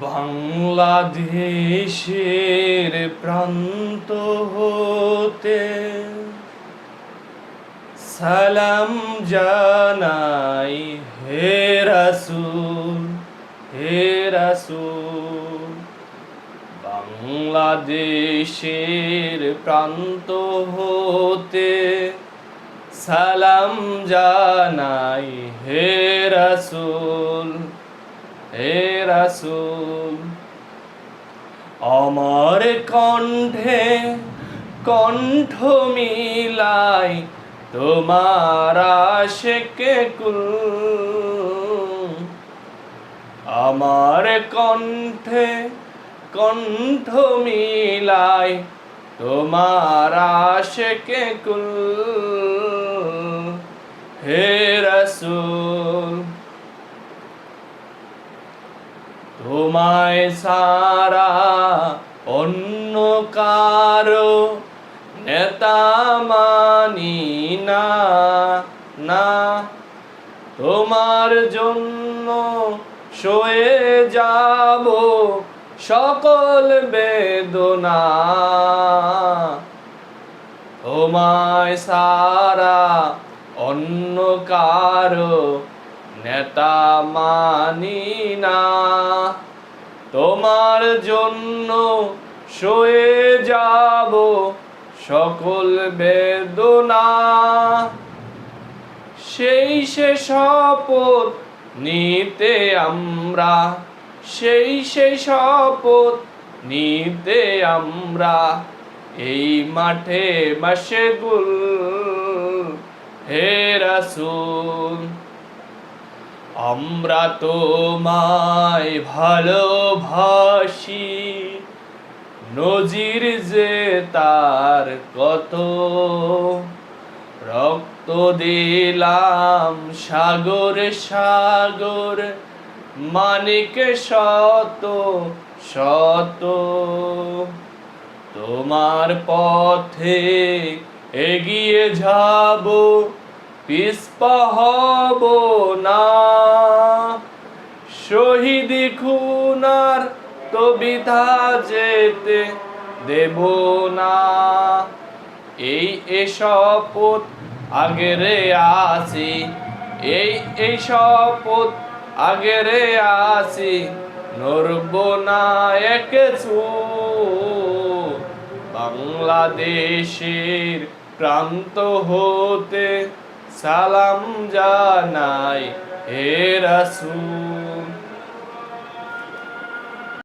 বাংলাদেশের প্রান্ত হতে সালাম জানাই হে রাসূল হে রাসূল। বাংলাদেশের প্রান্ত হতে সালাম জানাই হে রাসূল। হে রাসূল, আমার কণ্ঠে কণ্ঠ মিলাই তোমার আশেকে কুল। আমার কণ্ঠে কণ্ঠ মিলাই তোমার আশেকে কুল। হে রসুল তোমায় সারা অন্য কারও নেতা মানি না না। তোমার জন্য সয়ে যাব সকল বেদনা। তোমায় সারা অন্য কারও নেতা মানি না। তোমার জন্য সয়ে যাব সকল বেদনা। সেই সে শপথ নিতে আমরা, সেই সে শপথ নিতে আমরা। এই মাঠে মাসেগুল হে রাসূল আমরা তোমায় ভালোবাসি। নজির যে তার কত, রক্ত দিলাম সাগর সাগর, মানিক শত শত। তোমার পথে এগিয়ে যাব পিসপা হব না। শহীদ খুনার তো বিধা যেতে দেব না। এই এ শপথ আগেরে আসি এই এই শপথ আগেরে আসি নরব না এক বাংলাদেশের প্রান্ত হতে সালাম জানাই হে রাসূল।